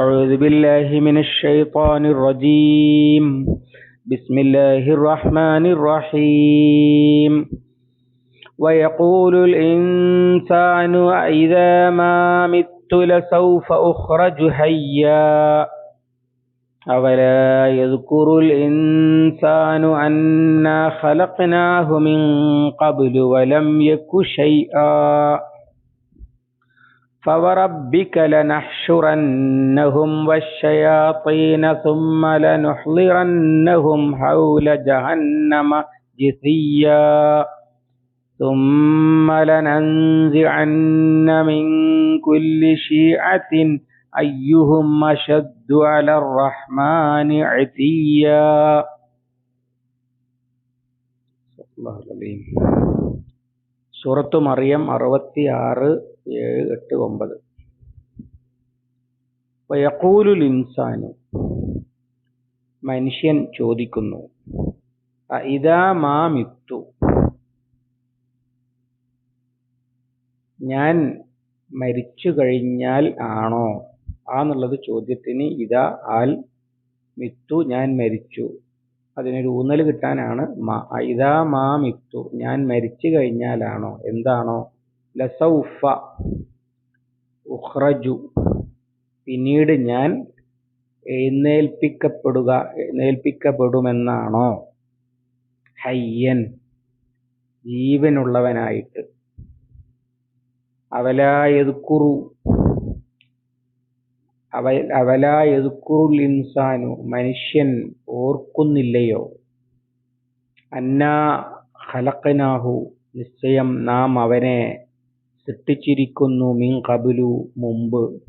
أعوذ بالله من الشيطان الرجيم. بسم الله الرحمن الرحيم. ويقول الإنسان إذا ما مت لسوف أخرج حيا أولا يذكر الإنسان أنا خلقناه من قبل ولم يك شيئا. فوربك لنحشرنهم والشياطين ثم لنحضرنهم حول جهنم جثيا ثم لننزعن من كل شيعة أيهم أشد على الرحمن عتيا الله العظيم സൂറത്ത് മറിയം അറുപത്തി ആറ് ഏഴ് എട്ട് ഒമ്പത്. വയക്കൂലുൽ ഇൻസാനു മനുഷ്യൻ ചോദിക്കുന്നു ഇതാ മാമിത്തു ഞാൻ മരിച്ചു കഴിഞ്ഞാൽ ആണോ? ആന്നുള്ളത് ചോദ്യത്തിന് ഇതാ ആൽ മിത്തു ഞാൻ മരിച്ചു. അതിനൊരു ഊന്നൽ കിട്ടാനാണ് മാ ഇതാ മാ മിത്തു? ഞാൻ മരിച്ചു കഴിഞ്ഞാലാണോ എന്താണോ? ലസൗഫ ഉഖ്റജു. പിന്നീട് ഞാൻ എഴുന്നേൽപ്പിക്കപ്പെടുക എഴുന്നേൽപ്പിക്കപ്പെടുമെന്നാണോ? ഹയ്യൻ. ജീവനുള്ളവനായിട്ട്. അവലായതുക്കുറു അവ അവലായതുക്കുറുൽ ഇൻസാനു മനുഷ്യൻ ഓർക്കുന്നില്ലയോ? അന്നാ ഖലഖനാഹു. നിശ്ചയം നാം അവനെ സൃഷ്ടിച്ചിരിക്കുന്നു മിൻ മുമ്പ്.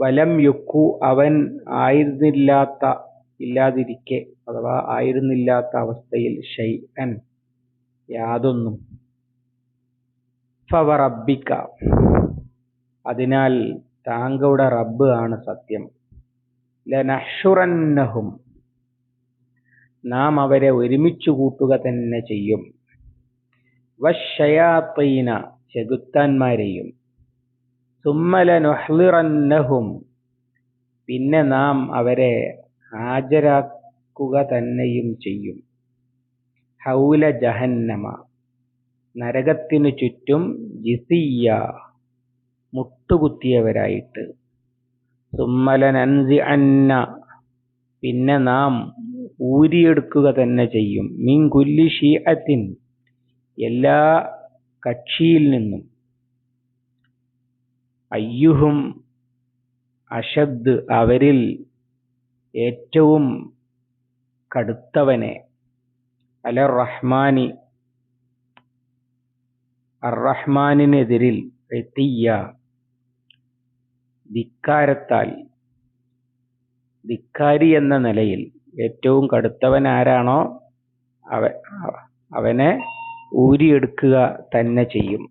വലം യുക്കു അവൻ ആയിരുന്നില്ലാത്ത ഇല്ലാതിരിക്കെ അഥവാ ആയിരുന്നില്ലാത്ത അവസ്ഥയിൽ ഷൈ അൻ യാതൊന്നും ഫവറബിക്ക അതിനാൽ താങ്കളുടെ റബ്ബ് ആണ് സത്യം. ലനഷുറന്നഹും നാം അവരെ ഒരുമിച്ച് കൂട്ടുക തന്നെ ചെയ്യും. വശയാത്തീന ചെകുത്താന്മാരെയും. സുമ്മലനുഹ്ലിറന്നഹും. പിന്നെ നാം അവരെ ഹാജരാക്കുക തന്നെയും ചെയ്യും. ഹൗല ജഹന്നമ. നരകത്തിനു ചുറ്റും ജിസിയ മുട്ടുകുത്തിയവരായിട്ട്. സുമ്മലനൻസി അന്ന പിന്നെ നാം ഊരിയെടുക്കുക തന്നെ ചെയ്യും. മീൻ കുല്ലി ഷീഅത്തിൻ. എല്ലാ കക്ഷിയിൽ നിന്നും. അയ്യുഹും അശദ് അവരിൽ ഏറ്റവും കടുത്തവനെ അല റഹ്മാനി അറഹ്മാനിനെതിരിൽ എത്തിയ ധിക്കാരത്താൽ ധിക്കാരി എന്ന നിലയിൽ ഏറ്റവും കടുത്തവൻ ആരാണോ അവ അവനെ ഊരിയെടുക്കുക തന്നെ ചെയ്യും.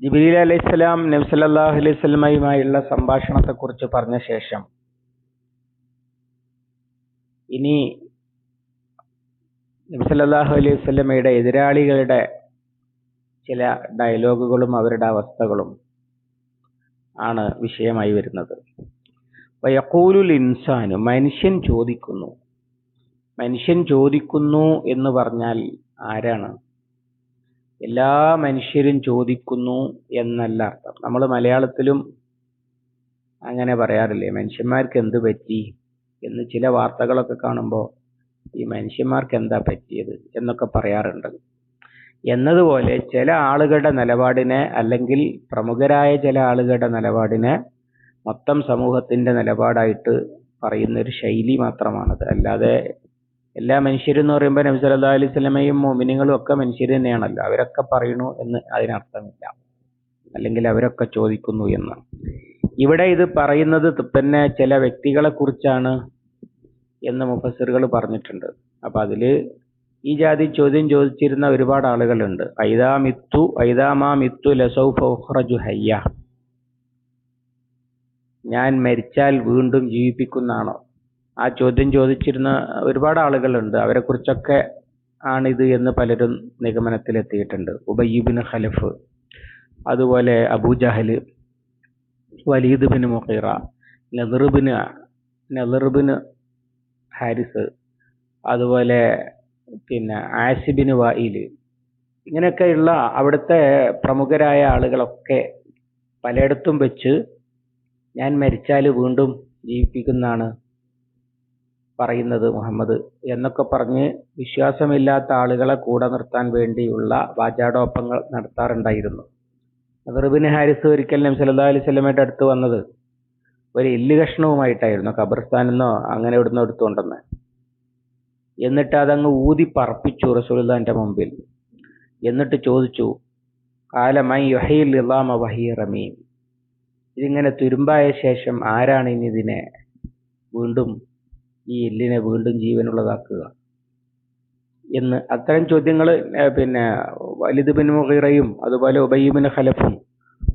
ജിബിലി നബി നബ്സല്ലാഹു അലൈഹി സ്വലമയുമായുള്ള സംഭാഷണത്തെക്കുറിച്ച് പറഞ്ഞ ശേഷം ഇനി നബി നബ്സല്ലാഹു അലൈഹി സ്വലമയുടെ എതിരാളികളുടെ ചില ഡയലോഗുകളും അവരുടെ അവസ്ഥകളും ആണ് വിഷയമായി വരുന്നത്. വയക്കൂലുൽ ഇൻസാനു മനുഷ്യൻ ചോദിക്കുന്നു മനുഷ്യൻ ചോദിക്കുന്നു എന്ന് പറഞ്ഞാൽ ആരാണ്? എല്ലാ മനുഷ്യരും ചോദിക്കുന്നു എന്നല്ല അർത്ഥം. നമ്മൾ മലയാളത്തിലും അങ്ങനെ പറയാറില്ലേ മനുഷ്യന്മാർക്ക് എന്ത് പറ്റി എന്ന് ചില വാർത്തകളൊക്കെ കാണുമ്പോൾ ഈ മനുഷ്യന്മാർക്ക് എന്താ പറ്റിയത് എന്നൊക്കെ പറയാറുണ്ട്. എന്നതുപോലെ ചില ആളുകളുടെ നിലപാടിനെ അല്ലെങ്കിൽ പ്രമുഖരായ ചില ആളുകളുടെ നിലപാടിനെ മൊത്തം സമൂഹത്തിന്റെ നിലപാടായിട്ട് പറയുന്ന ഒരു ശൈലി മാത്രമാണത്. അല്ലാതെ എല്ലാ മനുഷ്യരും എന്ന് പറയുമ്പോൾ നബി സല്ലല്ലാഹു അലൈഹി സ്വലമയും മോമിനിങ്ങളും ഒക്കെ മനുഷ്യർ തന്നെയാണല്ലോ. അവരൊക്കെ പറയുന്നു എന്ന് അതിനർത്ഥമില്ല. അല്ലെങ്കിൽ അവരൊക്കെ ചോദിക്കുന്നു എന്ന്. ഇവിടെ ഇത് പറയുന്നത് പിന്നെ ചില വ്യക്തികളെ കുറിച്ചാണ് എന്ന് മുഫസ്സിറുകൾ പറഞ്ഞിട്ടുണ്ട്. അപ്പൊ അതിൽ ഈ ജാതി ചോദ്യം ചോദിച്ചിരുന്ന ഒരുപാട് ആളുകളുണ്ട്. ഐദാ മിത്തു ഐദാമാ മിത്തു ലസൗ ഉഖ്റജു ഹയ്യ. ഞാൻ മരിച്ചാൽ വീണ്ടും ജീവിപ്പിക്കുന്നതാണോ? ആ ചോദ്യം ചോദിച്ചിരുന്ന ഒരുപാട് ആളുകളുണ്ട്. അവരെ കുറിച്ചൊക്കെ ആണിത് എന്ന് പലരും നിഗമനത്തിൽ നിഗമനത്തിലെത്തിയിട്ടുണ്ട്. ഉബയ്യുബിൻ ഖലഫ് അതുപോലെ Abu Jahl Walid bin Mughira Nadr bin Nadr bin Harith അതുപോലെ പിന്നെ ആസിബിന് വായിൽ ഇങ്ങനെയൊക്കെയുള്ള അവിടുത്തെ പ്രമുഖരായ ആളുകളൊക്കെ പലയിടത്തും വെച്ച് ഞാൻ മരിച്ചാൽ വീണ്ടും ജീവിപ്പിക്കുന്നതാണ് പറയുന്നത് മുഹമ്മദ് എന്നൊക്കെ പറഞ്ഞ് വിശ്വാസമില്ലാത്ത ആളുകളെ കൂടെ നിർത്താൻ വേണ്ടിയുള്ള വാചാടോപ്പങ്ങൾ നടത്താറുണ്ടായിരുന്നു. നദറുബിൻ ഹാരിസ് ഒരിക്കൽ നബി സല്ലല്ലാഹു അലൈഹി വസല്ലമയുടെ അടുത്ത് വന്നത് ഒരു എല്ല് കഷ്ണവുമായിട്ടായിരുന്നു ഖബർസ്ഥാനിൽ നിന്നോ അങ്ങനെ ഇവിടുന്ന് എടുത്തുകൊണ്ടെന്ന് എന്നിട്ട് അതങ്ങ് ഊതി പറപ്പിച്ചു റസൂലുള്ളാഹിന്റെ മുമ്പിൽ. എന്നിട്ട് ചോദിച്ചു കാലമായി യൊഹയിൽ ഇലാമ വഹി റമീം. ഇതിങ്ങനെ തുരുമ്പായ ശേഷം ആരാണ് ഇനി ഇതിനെ വീണ്ടും ഈ എല്ലിനെ വീണ്ടും ജീവനുള്ളതാക്കുക. എന്ന് അത്തരം ചോദ്യങ്ങൾ പിന്നെ വലിദ് ബിൻ മുഗീറയും അതുപോലെ ഉബയ്യബിൻ ഖലഫും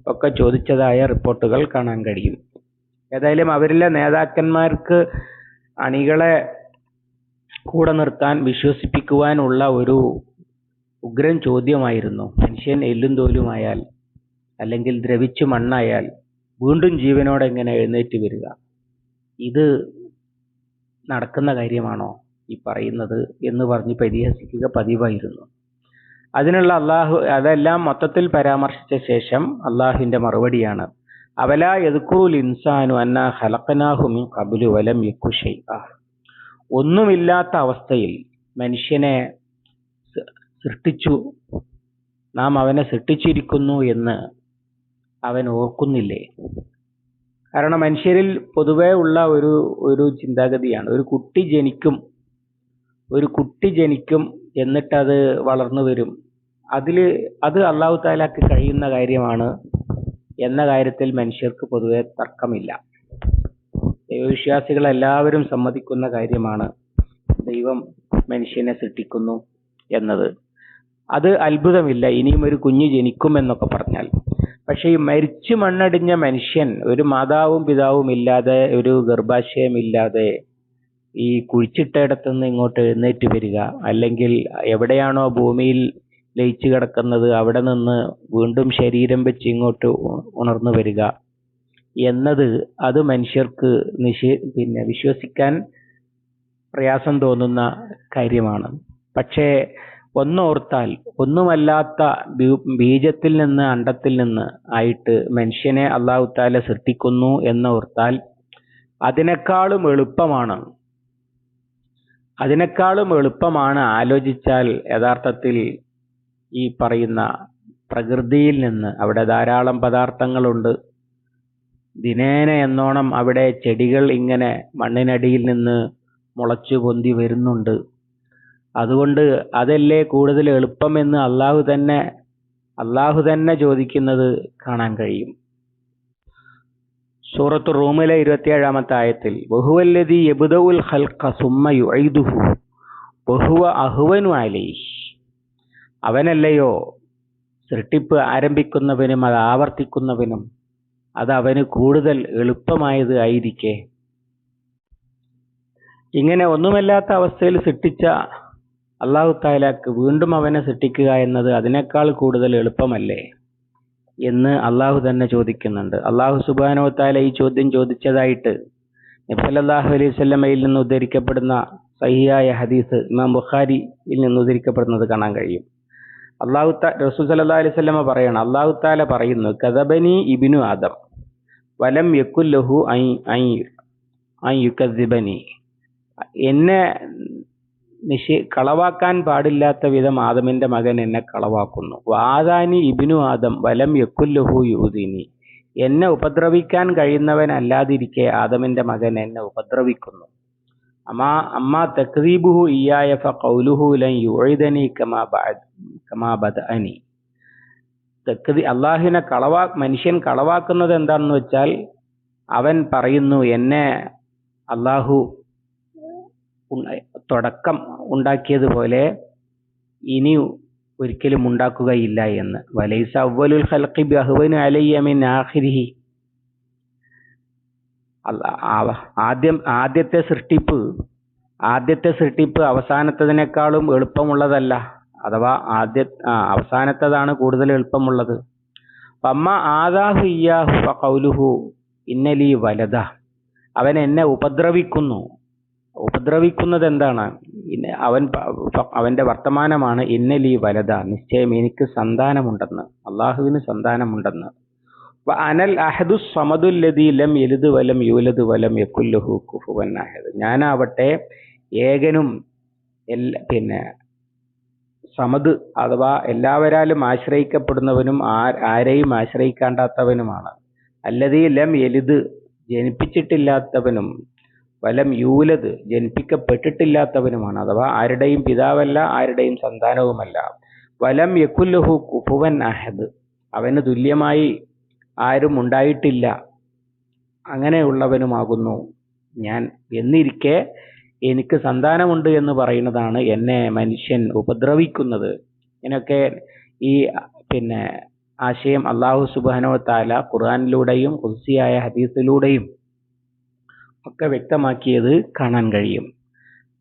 ഒക്കെ ചോദിച്ചതായ റിപ്പോർട്ടുകൾ കാണാൻ കഴിയും. ഏതായാലും അവരിലെ നേതാക്കന്മാർക്ക് അണികളെ കൂടെ നിർത്താൻ വിശ്വസിപ്പിക്കുവാനുള്ള ഒരു ഉഗ്രൻ ചോദ്യമായിരുന്നു. മനുഷ്യൻ എല്ലും തോലുമായാൽ അല്ലെങ്കിൽ ദ്രവിച്ചു മണ്ണായാൽ വീണ്ടും ജീവനോടെ എങ്ങനെ എഴുന്നേറ്റ് വരിക? ഇത് നടക്കുന്ന കാര്യമാണോ ഈ പറയുന്നത് എന്ന് പറഞ്ഞ് പരിഹസിക്കുക പതിവായിരുന്നു. അതിനുള്ള അള്ളാഹു അതെല്ലാം മൊത്തത്തിൽ പരാമർശിച്ച ശേഷം അള്ളാഹുവിന്റെ മറുപടിയാണ്. അവല യദ്കുറുൽ ഇൻസാനു അന്ന ഖലഖനാഹു മിൻ ഖബ്ലു വലം യക്കുഷൈ ഒന്നുമില്ലാത്ത അവസ്ഥയിൽ മനുഷ്യനെ സൃഷ്ടിച്ചു. നാം അവനെ സൃഷ്ടിച്ചിരിക്കുന്നു എന്ന് അവൻ ഓർക്കുന്നില്ലേ? കാരണം മനുഷ്യരിൽ പൊതുവേ ഉള്ള ഒരു ഒരു ചിന്താഗതിയാണ്. ഒരു കുട്ടി ജനിക്കും ഒരു കുട്ടി ജനിക്കും എന്നിട്ട് അത് വളർന്നു വരും. അതിൽ അത് അള്ളാഹു താലാക്ക് കഴിയുന്ന കാര്യമാണ് എന്ന കാര്യത്തിൽ മനുഷ്യർക്ക് പൊതുവെ തർക്കമില്ല. ദൈവവിശ്വാസികൾ എല്ലാവരും സമ്മതിക്കുന്ന കാര്യമാണ് ദൈവം മനുഷ്യനെ സൃഷ്ടിക്കുന്നു എന്നത്. അത് അത്ഭുതമില്ല. ഇനിയും ഒരു കുഞ്ഞ് ജനിക്കുമെന്നൊക്കെ പറഞ്ഞാൽ പക്ഷെ ഈ മരിച്ചു മണ്ണടിഞ്ഞ മനുഷ്യൻ ഒരു മാതാവും പിതാവും ഇല്ലാതെ ഒരു ഗർഭാശയം ഇല്ലാതെ ഈ കുഴിച്ചിട്ടയിടത്തുനിന്ന് ഇങ്ങോട്ട് എഴുന്നേറ്റ് വരിക അല്ലെങ്കിൽ എവിടെയാണോ ഭൂമിയിൽ ലയിച്ചു കിടക്കുന്നത് അവിടെ നിന്ന് വീണ്ടും ശരീരം വെച്ച് ഇങ്ങോട്ട് ഉണർന്നു വരിക എന്നത് അത് മനുഷ്യർക്ക് നിഷേ പിന്നെ വിശ്വസിക്കാൻ പ്രയാസം തോന്നുന്ന കാര്യമാണ്. പക്ഷേ ഒന്നോർത്താൽ ഒന്നുമല്ലാത്ത ബീജത്തിൽ നിന്ന് അണ്ടത്തിൽ നിന്ന് ആയിട്ട് മനുഷ്യനെ അള്ളാഹു താല സൃഷ്ടിക്കുന്നു എന്നോർത്താൽ അതിനേക്കാളും എളുപ്പമാണ്. അതിനേക്കാളും എളുപ്പമാണ് ആലോചിച്ചാൽ യഥാർത്ഥത്തിൽ ഈ പറയുന്ന പ്രകൃതിയിൽ നിന്ന് അവിടെ ധാരാളം പദാർത്ഥങ്ങളുണ്ട്. ദിനേന എന്നോണം അവിടെ ചെടികൾ ഇങ്ങനെ മണ്ണിനടിയിൽ നിന്ന് മുളച്ചു പൊന്തി വരുന്നുണ്ട്. അതുകൊണ്ട് അതല്ലേ കൂടുതൽ എളുപ്പമെന്ന് അള്ളാഹു തന്നെ അള്ളാഹു തന്നെ ചോദിക്കുന്നത് കാണാൻ കഴിയും. സൂറത്ത് റൂമിലെ ഇരുപത്തിയേഴാമത്തെ ആയത്തിൽ ബഹുവല്ലതി യബുദുൽ ഖൽഖ സുമ്മ ബഹുവ അഹുവനു അലൈഹി അവനല്ലയോ സൃഷ്ടിപ്പ് ആരംഭിക്കുന്നവനും അത് ആവർത്തിക്കുന്നവനും അത് അവന് കൂടുതൽ എളുപ്പമായത് ആയിരിക്കെ ഇങ്ങനെ ഒന്നുമല്ലാത്ത അവസ്ഥയിൽ സൃഷ്ടിച്ച അള്ളാഹു താലാക്ക് വീണ്ടും അവനെ സൃഷ്ടിക്കുക എന്നത് അതിനേക്കാൾ കൂടുതൽ എളുപ്പമല്ലേ? എന്ന് അള്ളാഹു തന്നെ ചോദിക്കുന്നുണ്ട്. അള്ളാഹു സുബാനോ താല ഈ ചോദ്യം ചോദിച്ചതായിട്ട് നബ്സല്ലാഹു അലൈഹി സ്വല്ലമയിൽ നിന്ന് ഉദ്ധരിക്കപ്പെടുന്ന സഹിയായ ഹദീസ് ഇമാം ബുഖാരിയിൽ നിന്ന് ഉദ്ധരിക്കപ്പെടുന്നത് കാണാൻ കഴിയും. അള്ളാഹു റസൂൽ സല്ലാ അലൈഹി സ്വല്ലമ പറയണം അള്ളാഹു താല പറയുന്നു കഥബനി ഇബിനു ആദം വലം യക്കുല്ലഹു ഐ ഐ ഐ യുക്കദ്ദിബനി എന്നെ നിഷേ കളവാക്കാൻ പാടില്ലാത്ത വിധം ആദമിന്റെ മകൻ എന്നെ കളവാക്കുന്നു. വാദാനി ഇബിനു ആദം വലം യക്കുല്ലഹു യൂദിനി എന്നെ ഉപദ്രവിക്കാൻ കഴിയുന്നവൻ അല്ലാതിരിക്കെ ആദമിന്റെ മകൻ എന്നെ ഉപദ്രവിക്കുന്നു. അമാ അമ്മാ തക്രീബുഹു ഇയായ ഫൗലുഹു ലൻ യുഴുതനി കമാ കമാ ബദഅനി. തക്രി അള്ളാഹുവിനെ കളവാ മനുഷ്യൻ കളവാക്കുന്നത് എന്താണെന്ന് വെച്ചാൽ അവൻ പറയുന്നു എന്നെ അള്ളാഹു തുടക്കം ഉണ്ടാക്കിയതുപോലെ ഇനി ഒരിക്കലും ഉണ്ടാക്കുകയില്ല എന്ന്. വലൈസ അവലുൽ ഖൽഖി ബഹുവനു അലയ്യ മിൻ ആഖിരിഹി. ആദ്യം ആദ്യത്തെ സൃഷ്ടിപ്പ് ആദ്യത്തെ സൃഷ്ടിപ്പ് അവസാനത്തതിനേക്കാളും എളുപ്പമുള്ളതല്ല. അഥവാ ആദ്യ അവസാനത്തതാണ് കൂടുതൽ എളുപ്പമുള്ളത്. അമ്മ ആദാഹു ഇയാഹു കൗലുഹു ഇന്നലി വലത അവൻ എന്നെ ഉപദ്രവിക്കുന്നു. ഉപദ്രവിക്കുന്നത് എന്താണ് അവൻ അവന്റെ വർത്തമാനമാണ് ഇന്നലി വലത നിശ്ചയം എനിക്ക് സന്താനമുണ്ടെന്ന് അള്ളാഹുവിന് സന്താനമുണ്ടെന്ന്. അനൽ അഹദു സമതുല്ലതി ലം യലിദ് വലം യൂലദ് വലം യക്കുല്ലഹു കുഫുവൻ അഹദ്. ഞാനാവട്ടെ ഏകനും എല്ലാ പിന്നെ സമത് അഥവാ എല്ലാവരാലും ആശ്രയിക്കപ്പെടുന്നവനും ആരെയും ആശ്രയിക്കാണ്ടാത്തവനുമാണ്. അല്ലതീ ലം എലുത് ജനിപ്പിച്ചിട്ടില്ലാത്തവനും വലം യൂലത് ജനിപ്പിക്കപ്പെട്ടിട്ടില്ലാത്തവനുമാണ്. അഥവാ ആരുടെയും പിതാവല്ല ആരുടെയും സന്താനവുമല്ല. വലം യക്കുല്ലഹു കുഫുവൻ അഹദ്. അവന് തുല്യമായി ആരും ഉണ്ടായിട്ടില്ല. അങ്ങനെയുള്ളവനുമാകുന്നു ഞാൻ എന്നിരിക്കെ എനിക്ക് സന്താനമുണ്ട് എന്ന് പറയുന്നതാണ് എന്നെ മനുഷ്യൻ ഉപദ്രവിക്കുന്നത്. ഇതിനൊക്കെ ഈ പിന്നെ ആശയം അള്ളാഹു സുബാനോ താല ഖുർആാനിലൂടെയും ഹുസിയായ ഹദീസിലൂടെയും ഒക്കെ വ്യക്തമാക്കിയത് കാണാൻ കഴിയും.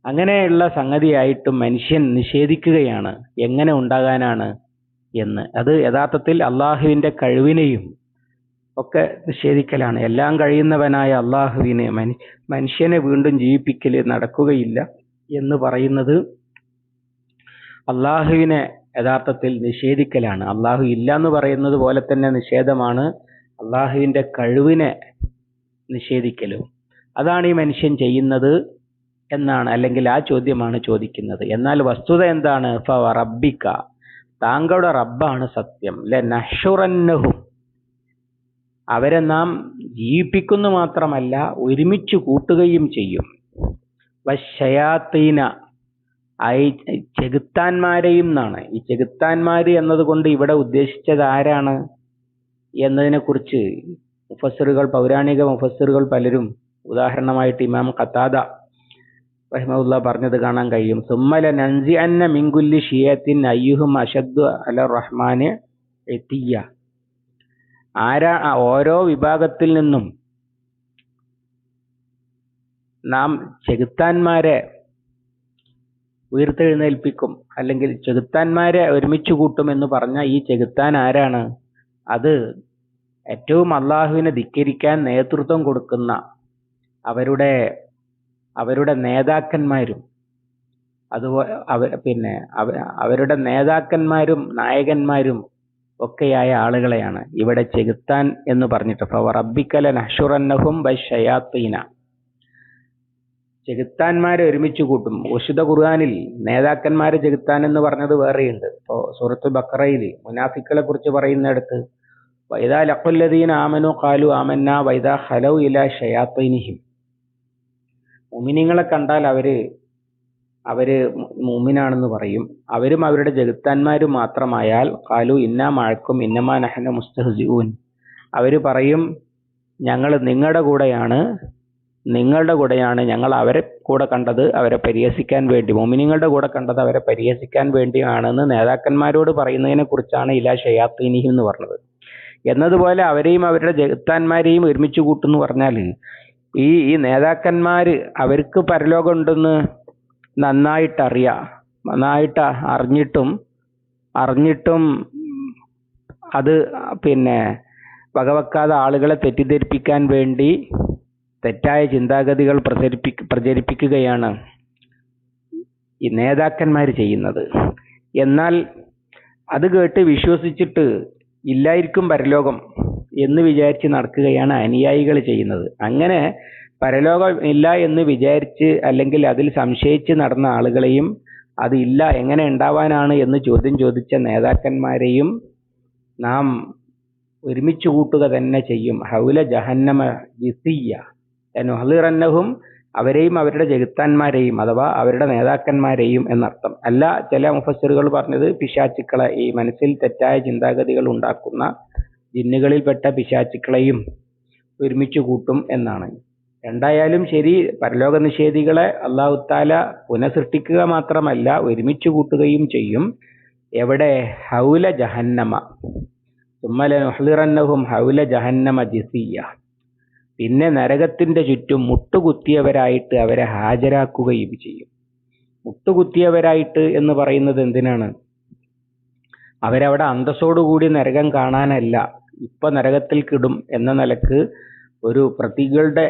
അങ്ങനെയുള്ള സംഗതിയായിട്ടും മനുഷ്യൻ നിഷേധിക്കുകയാണ്. എങ്ങനെ ഉണ്ടാകാനാണ് എന്ന്. അത് യഥാർത്ഥത്തിൽ അള്ളാഹുവിന്റെ കഴിവിനെയും ഒക്കെ നിഷേധിക്കലാണ്. എല്ലാം കഴിയുന്നവനായ അള്ളാഹുവിനെ മനു മനുഷ്യനെ വീണ്ടും ജീവിപ്പിക്കൽ നടക്കുകയില്ല എന്ന് പറയുന്നത് അള്ളാഹുവിനെ യഥാർത്ഥത്തിൽ നിഷേധിക്കലാണ്. അള്ളാഹു ഇല്ല എന്ന് പറയുന്നത് പോലെ തന്നെ നിഷേധമാണ് അള്ളാഹുവിന്റെ കഴിവിനെ നിഷേധിക്കലും. അതാണ് ഈ മനുഷ്യൻ ചെയ്യുന്നത് എന്നാണ് അല്ലെങ്കിൽ ആ ചോദ്യമാണ് ചോദിക്കുന്നത്. എന്നാൽ വസ്തുത എന്താണ്? റബ്ബിക്ക താങ്കളുടെ റബ്ബാണ് സത്യം. ലെ നഷുറന്നഹും അവരെ നാം ജീവിപ്പിക്കുന്നു മാത്രമല്ല ഒരുമിച്ച് കൂട്ടുകയും ചെയ്യും. വശയാത്തീന ഐ ചെകുത്താന്മാരെയും എന്നാണ്. ഈ ചെകുത്താന്മാര് എന്നതുകൊണ്ട് ഇവിടെ ഉദ്ദേശിച്ചത് ആരാണ് എന്നതിനെക്കുറിച്ച് മുഫസറുകൾ പൗരാണിക മുഫസ്സിറുകൾ പലരും ഉദാഹരണമായിട്ട് ഇമാം ഖത്താദ റഹിമഉല്ല പറഞ്ഞത് കാണാൻ കഴിയും. സുമ്മല നൻസി അന്ന മിങ്കുല്ലി ഷിയത്തിൻ അയ്യുഹും അഷദ്ദു അല റഹ്മാന് എത്തിയ. ആരാ ഓരോ വിഭാഗത്തിൽ നിന്നും നാം ചെകുത്താന്മാരെ ഉയർത്തെഴുന്നേൽപ്പിക്കും അല്ലെങ്കിൽ ചെകുത്താന്മാരെ ഒരുമിച്ച് കൂട്ടും എന്ന് പറഞ്ഞ ഈ ചെകുത്താൻ ആരാണ്? അത് ഏറ്റവും അള്ളാഹുവിനെ ധിക്കരിക്കാൻ നേതൃത്വം കൊടുക്കുന്ന അവരുടെ അവരുടെ നേതാക്കന്മാരും അതുപോലെ അവ പിന്നെ അവ അവരുടെ നേതാക്കന്മാരും നായകന്മാരും ഒക്കെയായ ആളുകളെയാണ് ഇവിടെ ചെകുത്താൻ എന്ന് പറഞ്ഞിട്ട്. ഫവ റബ്ബിക്കല നഷുറന്നഹും ബൈ ഷയാത്തീന ചെകുത്താന്മാരെ ഒരുമിച്ച് കൂട്ടും. ഉഷിത ഖുർആാനിൽ നേതാക്കന്മാരെ ചെകുത്താൻ എന്ന് പറഞ്ഞത് വേറെയുണ്ട്. ഇപ്പോ സൂറത്ത് ബക്രയിൽ മുനാഫിക്കളെ കുറിച്ച് പറയുന്നിടത്ത് വൈദാ ലഖുല്ലദീൻ ആമനു കാലു ആമന്ന വൈദാ ഹലൗ ഇല ഷയാത്തീനിഹിം മുമിനിങ്ങളെ കണ്ടാൽ അവർ അവർ മുമിനാണെന്ന് പറയും. അവരും അവരുടെ ജഗത്താന്മാരും മാത്രമായാൽ കാലു ഇന്നാ മഴക്കും ഇന്നമാ നഹന മുസ്തഹസിഊൻ. അവർ പറയും ഞങ്ങൾ നിങ്ങളുടെ കൂടെയാണ് നിങ്ങളുടെ കൂടെയാണ് ഞങ്ങൾ അവരെ കൂടെ കണ്ടത് അവരെ പരിഹസിക്കാൻ വേണ്ടി. മോമിനിങ്ങളുടെ കൂടെ കണ്ടത് അവരെ പരിഹസിക്കാൻ വേണ്ടിയാണെന്ന് നേതാക്കന്മാരോട് പറയുന്നതിനെ കുറിച്ചാണ് ഇലാ ഷയാത്തീനിഹി എന്ന് പറഞ്ഞത്. എന്നതുപോലെ അവരെയും അവരുടെ ജഗത്താന്മാരെയും ഒരുമിച്ച് കൂട്ടുന്നു പറഞ്ഞാൽ ഈ ഈ നേതാക്കന്മാർ അവർക്ക് പരലോകം ഉണ്ടെന്ന് നന്നായിട്ട് അറിയാം നന്നായിട്ട് അറിഞ്ഞിട്ടും അറിഞ്ഞിട്ടും അത് പിന്നെ വകവെക്കാതെ ആളുകളെ തെറ്റിദ്ധരിപ്പിക്കാൻ വേണ്ടി തെറ്റായ ചിന്താഗതികൾ പ്രചരിപ്പി പ്രചരിപ്പിക്കുകയാണ് ഈ നേതാക്കന്മാർ ചെയ്യുന്നത്. എന്നാൽ അത് കേട്ട് വിശ്വസിച്ചിട്ട് ഇല്ലായിരിക്കും പരലോകം. എന്ന് വിചാരിച്ച് നടക്കുകയാണ് അനുയായികൾ ചെയ്യുന്നത്. അങ്ങനെ പരലോകം ഇല്ല എന്ന് വിചാരിച്ച് അല്ലെങ്കിൽ അതിൽ സംശയിച്ച് നടന്ന ആളുകളെയും അത് ഇല്ല എങ്ങനെ ഉണ്ടാവാനാണ് എന്ന് ചോദ്യം ചോദിച്ച നേതാക്കന്മാരെയും നാം ഒരുമിച്ച് കൂട്ടുക തന്നെ ചെയ്യും. ഹൗല ജഹന്നമ ജിസിയ നുഹലിറന്നഹും അവരെയും അവരുടെ ജഗത്താന്മാരെയും അഥവാ അവരുടെ നേതാക്കന്മാരെയും എന്നർത്ഥം. അല്ല ചില മുഫസ്സിറുകൾ പറഞ്ഞത് പിശാചുക്കളെ ഈ മനസ്സിൽ തെറ്റായ ചിന്താഗതികൾ ഉണ്ടാക്കുന്ന ജിന്നുകളിൽപ്പെട്ട പിശാചുക്കളെയും ഒരുമിച്ച് കൂട്ടും എന്നാണ്. രണ്ടായാലും ശരി പരലോക നിഷേധികളെ അള്ളാഹു താല പുനഃസൃഷ്ടിക്കുക മാത്രമല്ല ഒരുമിച്ച് കൂട്ടുകയും ചെയ്യും. എവിടെ? ഹൗല ജഹന്നമ. ഹൗല ജഹന്നമ ജിസിയ. പിന്നെ നരകത്തിന്റെ ചുറ്റും മുട്ടുകുത്തിയവരായിട്ട് അവരെ ഹാജരാക്കുകയും ചെയ്യും. മുട്ടുകുത്തിയവരായിട്ട് എന്ന് പറയുന്നത് എന്തിനാണ്? അവരവിടെ അന്തസ്സോടുകൂടി നരകം കാണാനല്ല ഇപ്പൊ നരകത്തിൽ കിടും എന്ന നിലയ്ക്ക് ഒരു പ്രതികളുടെ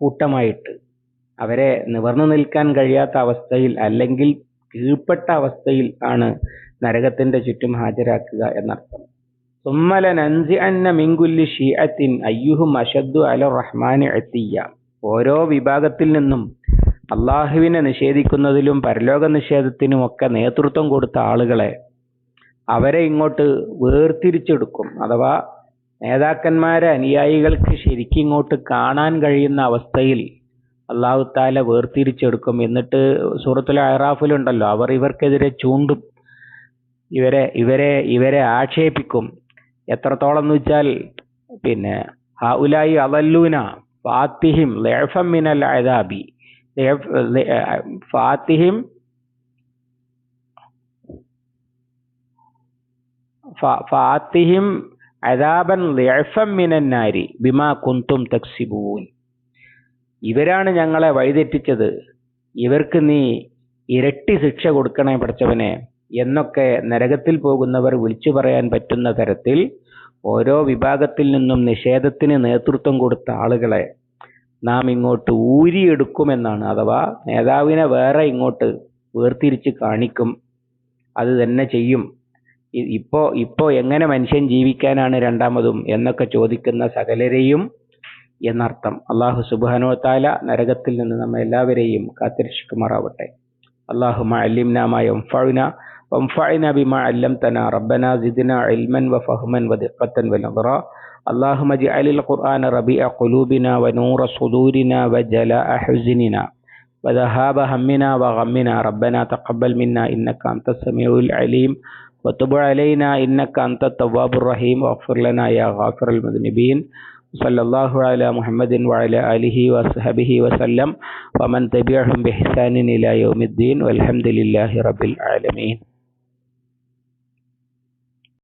കൂട്ടമായിട്ട് അവരെ നിവർന്നു നിൽക്കാൻ കഴിയാത്ത അവസ്ഥയിൽ അല്ലെങ്കിൽ കീഴ്പ്പെട്ട അവസ്ഥയിൽ ആണ് നരകത്തിന്റെ ചുറ്റും ഹാജരാക്കുക എന്നർത്ഥം. സുമ്മല നൻസി അന്ന മിങ്കുല്ലി ഷീഅത്തിൻ അയ്യുഹും അഷദ്ദു അല റഹ്മാനി എത്തിയ ഓരോ വിഭാഗത്തിൽ നിന്നും അള്ളാഹുവിനെ നിഷേധിക്കുന്നതിലും പരലോക നിഷേധത്തിനുമൊക്കെ നേതൃത്വം കൊടുത്ത ആളുകളെ അവരെ ഇങ്ങോട്ട് വേർതിരിച്ചെടുക്കും. അഥവാ നേതാക്കന്മാരെ അനുയായികൾക്ക് ശരിക്കും ഇങ്ങോട്ട് കാണാൻ കഴിയുന്ന അവസ്ഥയിൽ അള്ളാഹു താല വേർതിരിച്ചെടുക്കും. എന്നിട്ട് സൂറത്തുൽ അഹ്റാഫിലുണ്ടല്ലോ അവർ ഇവർക്കെതിരെ ചൂണ്ടും ഇവരെ ഇവരെ ഇവരെ ആക്ഷേപിക്കും. എത്രത്തോളം എന്ന് വെച്ചാൽ പിന്നെ ഹൗലായി അലല്ലൂന ഫാത്തിഹിം ലേഫം മിനൽ അദാബി. ഫാത്തിഹിം ഫാത്തിഹിം അദാബൻ മിനൻ ബിമാ കുന്തും തക്സിബൂൻ. ഇവരാണ് ഞങ്ങളെ വഴിതെറ്റിച്ചത്. ഇവർക്ക് നീ ഇരട്ടി ശിക്ഷ കൊടുക്കണേ പഠിച്ചവനെ എന്നൊക്കെ നരകത്തിൽ പോകുന്നവർ വിളിച്ചു പറയാൻ പറ്റുന്ന തരത്തിൽ ഓരോ വിഭാഗത്തിൽ നിന്നും നിഷേധത്തിന് നേതൃത്വം കൊടുത്ത ആളുകളെ നാം ഇങ്ങോട്ട് ഊരിയെടുക്കുമെന്നാണ്. അഥവാ നേതാവിനെ വേറെ ഇങ്ങോട്ട് വേർതിരിച്ച് കാണിക്കും. അത് തന്നെ ചെയ്യും. ഇപ്പോ ഇപ്പോ എങ്ങനെ മനുഷ്യൻ ജീവിക്കാനാണ് രണ്ടാമതും എന്നൊക്കെ ചോദിക്കുന്ന സകലരെയും എന്നർത്ഥം അള്ളാഹു സുബാനോ താല നരകത്തിൽ നിന്ന് നമ്മെ എല്ലാവരെയും കാത്തിരക്ഷിക്കുമാറാവട്ടെ اللهم علمنا ما ينفعنا وانفعنا بما علمتنا ربنا زدنا علما وفهما ودقة ونظرا اللهم اجعل القرآن ربيع قلوبنا ونور صدورنا وجلاء حزننا وذهاب همنا وغمنا ربنا تقبل منا إنك أنت السميع العليم وتب علينا إنك أنت التواب الرحيم واغفر لنا يا غافر المذنبين صلى الله على محمد وعلى آله وصحبه وسلم ومن تبعهم بإحسان إلى يوم الدين والحمد لله رب العالمين